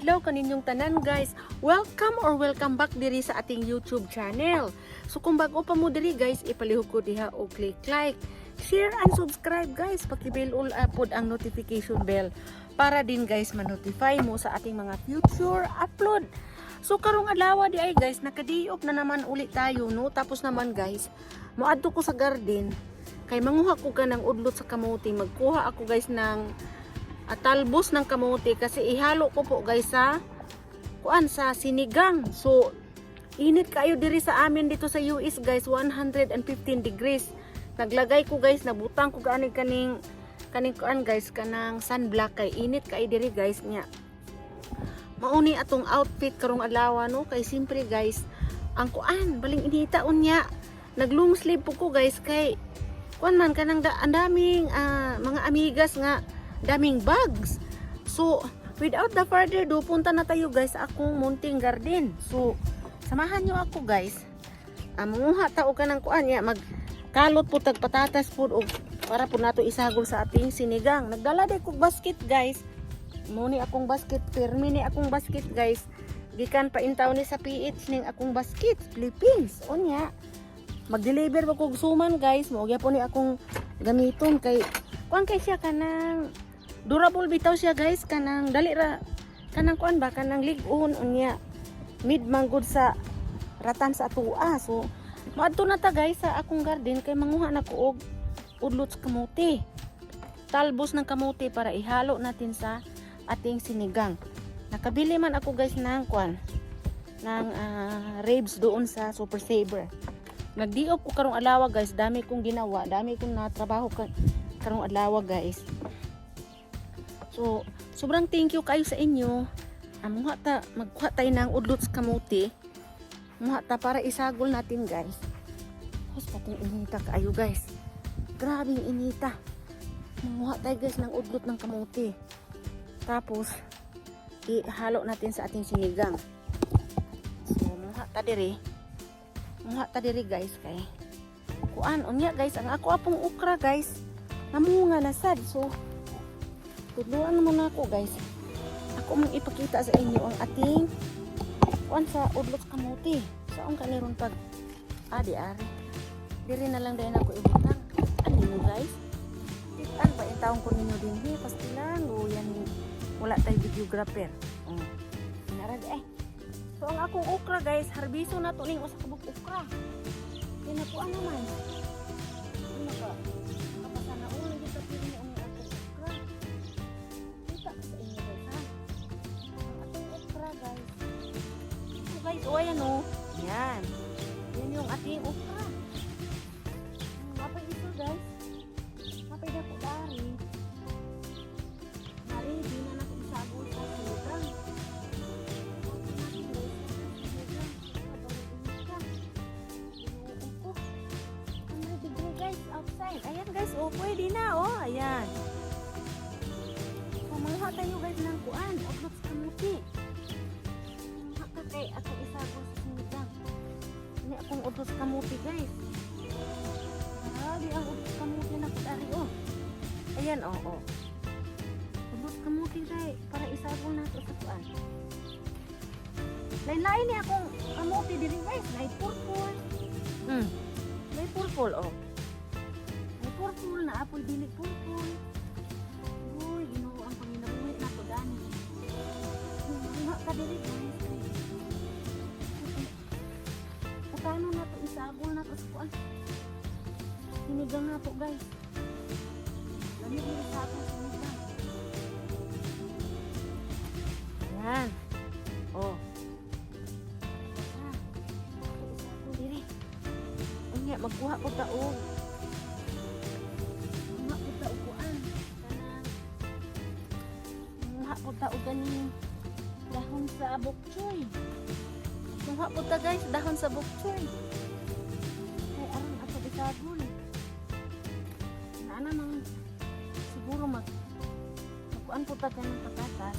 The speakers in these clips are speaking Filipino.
adlaw kaninyong tanan guys. Welcome or welcome back diri sa ating YouTube channel. So kung bago pa mo diri guys, ipalihog ko diha o click like, share and subscribe guys. Paki-bell all upod ang notification bell para din guys ma-notify mo sa ating mga future upload. So karong adlaw di ay guys, nakadiop na naman ulit tayo no. Tapos naman guys, moadto ko sa garden kay manguha ko ka ng udlot sa kamote. Magkuha ako guys ng at talbos ng kamote kasi ihalo ko po guys sa kuan sa sinigang. So init kayo diri sa amin dito sa US guys 115 degrees. Naglagay ko guys nabutang ko gaani kaning kaning kuan guys kanang sunblock kay init kay diri guys nya. Mauni atong outfit karong adlaw no kay simpre guys ang kuan baling inita unya. Nag long sleeve po ko guys kay kuan man kanang da, ang daming ah, mga amigas nga daming bugs. So, without the further ado, punta na tayo guys sa akong munting garden. So, samahan nyo ako guys. Uh, munguha tao ka ng kuan ya, magkalot po tag patatas po og para po nato isagol sa ating sinigang. Nagdala din kog basket guys. Muni akong basket, firme ni akong basket guys. Gikan pa intaw ni sa PH ning akong basket, Philippines. Unya, mag-deliver pa kog suman guys. Mo po ni akong gamiton kay kuan kay siya kanang durable bitaw siya guys. Kanang dali ra. Kanang kuan ba? Kanang ligon unya. Mid manggod sa ratan sa atua so maadto na ta guys sa akong garden. Kay manguha na ko og udlot sa kamote talbos ng kamote para ihalo natin sa ating sinigang. Nakabili man ako guys ng kuan. Ng ah, ribs doon sa super saver. Nagdiop ko karong alawa guys. Dami kong ginawa. Dami kong natrabaho ka karong adlaw guys so sobrang thank you kayo sa inyo. Amuha ta magkuha tayo ng udlot sa kamuti. Muha ta para isagol natin guys. Hus pating inita kaayo guys. Grabing inita. Manguha tayo guys ng udlot ng kamuti. Tapos ihalo natin sa ating sinigang. So muha ta diri. Muha ta diri guys kay kuan. Unya guys ang ako apong ukra guys. Namunga na sad. So tudluan mo na ako guys. Ako mong ipakita sa inyo ang ating kuan sa udlot kamuti saan ka niron pag adi ari. Diri na lang dahil ako ibutang. Ano nyo guys? Titan pa taong ko ninyo din he pastilan o yan wala tayo videographer. Um, narag eh. So ang akong okra guys harbiso na to ning usa ka buk okra kinakuan naman ano ka guys o ayan o yan yan yung ating okra mapay ito guys mapay na po dari dari di na natin isabol sa degree guys outside. Ayan guys, oh pwede na oh. Ayan. Pamaha tayo guys ng kuan. Otlot sa kamuti. Kay ako isagol sa sinigang. Ini akong sa kamuti guys. Grabe ang sa kamuti na kudari oh. Ayan oh oh. Sa kamuti guys. Para isagol na ito sa kuan. Lain-lain ni akong kamuti diri guys. Light purple. Hmm. May purple, oh. Magkuha ko taog. Magkuha ko taog kuan. Kanang Magkuha ko taog ganing dahon sa bokchoy. Magkuha ko ta guys dahon sa bokchoy. Ay aron ako bisagol. Na namang siguro mag magkuan ko ta kanang patatas.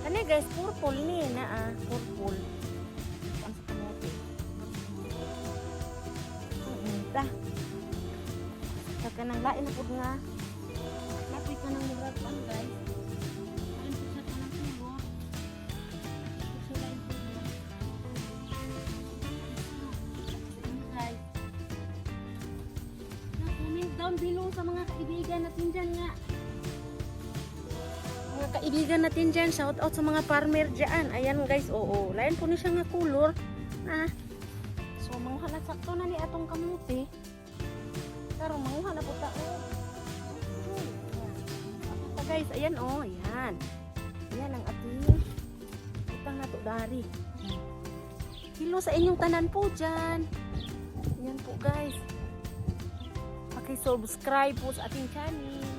Kani guys purple ni na ah, purple. kanang lain na pud nga. Lapit ka nang lugar pa guys. Down below sa mga kaibigan natin dyan nga. Mga kaibigan natin dyan shout out sa mga farmer dyan. Ayan guys oo. Lain po ni siya nga color. Ah. So mga halaksak to na ni atong kamuti. Pero mga na po tao. Ito guys, ayan oh, ayan. Ayan ang ating utang na to dari. Hello sa inyong tanan po dyan. Ayan po guys. Paki-subscribe po sa ating channel.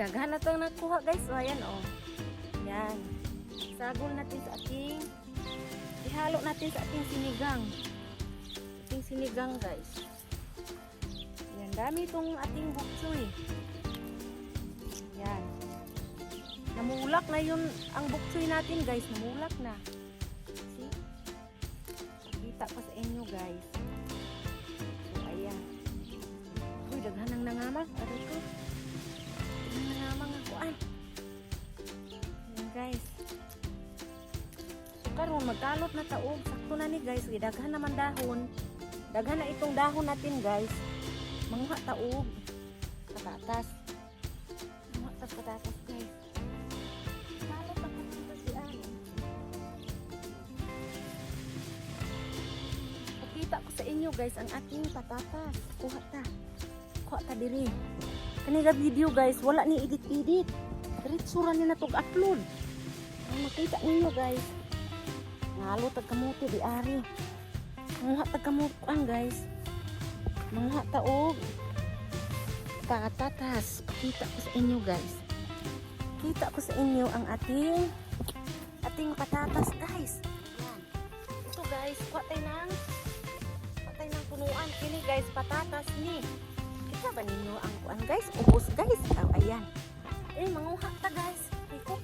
Daghan na itong nakuha guys. O, ayan o. Yan. Sagol natin sa ating ihalo natin sa ating sinigang. Ating sinigang guys. Yan. Dami itong ating buksoy. Yan. Namulak na yun ang buksoy natin guys. Namulak na. See? Pakita pa sa inyo guys. So, ayan. Uy, daghan ang nangamag. Aray ko. Ang mga mga kuan. Ayan guys. So karon magkalot na taog. Sakto na ni guys. Kaya Daghan naman dahon. Daghan na itong dahon natin guys. Manguha taog. Patatas. Manguha tas patatas guys. Kalot ko sa inyo guys ang ating patatas. Kuha ta. Kuha ta diri. Kaniga video guys, wala ni edit-edit. Diretso ra ni natog upload. Ang makita ninyo guys. Ngalo tag kamote di ari. Manguha tag kamutan guys. Manguha taog. Patatas. Kita ko sa inyo guys. Kita ko sa inyo ang ating ating patatas guys. Yan. Ito guys, kuha tayo ng kuha tayo ng punuan. Kini guys, patatas ni. Kita ba ninyo ang kuan guys? Ubos guys. Oh, ayan. Eh, manguha ta guys. Ay ko.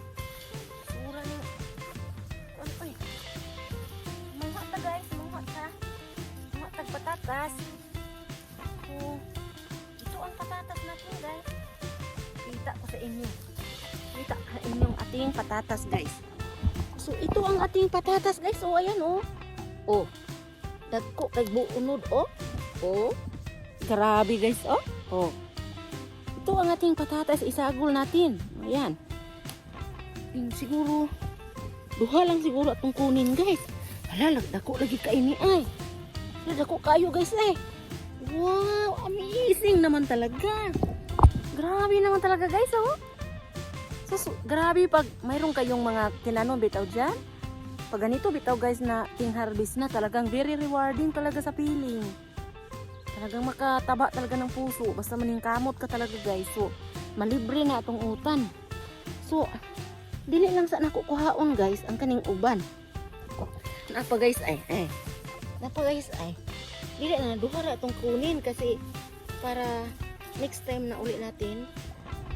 Sura ni. Kuan oy. Manguha ta guys. Manguha ta. Manguha tag patatas. Oh. Ito ang patatas natin guys. Kita ko sa inyo. Kita ka inyong ating patatas guys. So ito ang ating patatas guys. Oh ayan oh. Oh. Dagko kay buunod oh. Oh. Grabe guys, oh. Oh. Ito ang ating patatas, isagol natin. Ayan. Siguro, duha lang siguro atong kunin guys. Hala, lagdako lagi kaini ay. Lagdako kayo guys eh. Wow, amazing naman talaga. Grabe naman talaga guys, oh. So, grabe pag mayroon kayong mga tinanom bitaw dyan. Pag ganito bitaw guys na king harvest na talagang very rewarding talaga sa feeling. Talagang makataba talaga ng puso. Basta maningkamot ka talaga guys. So, malibre na atong utan. So, dili lang sa nakukuhaon guys ang kaning uban. Napa guys ay, ay. Napa guys ay. Dili na duha ra atong kunin kasi para next time na uli natin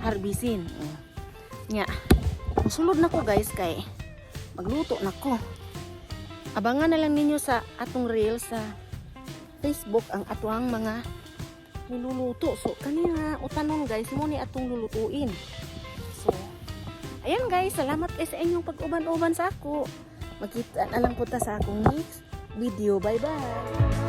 harbisin. Oh. Nya. Musulod na ko guys kay magluto na ko. Abangan na lang ninyo sa atong reel sa Facebook ang atuang mga niluluto. So, kani nga guys, mo ni atong lulutuin. So, ayan guys, salamat kay sa inyong pag-uban-uban sa ako. Magkita na lang po ta sa akong next video. Bye-bye!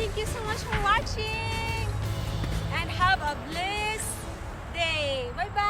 Thank you so much for watching and have a blessed บ๊ายบาย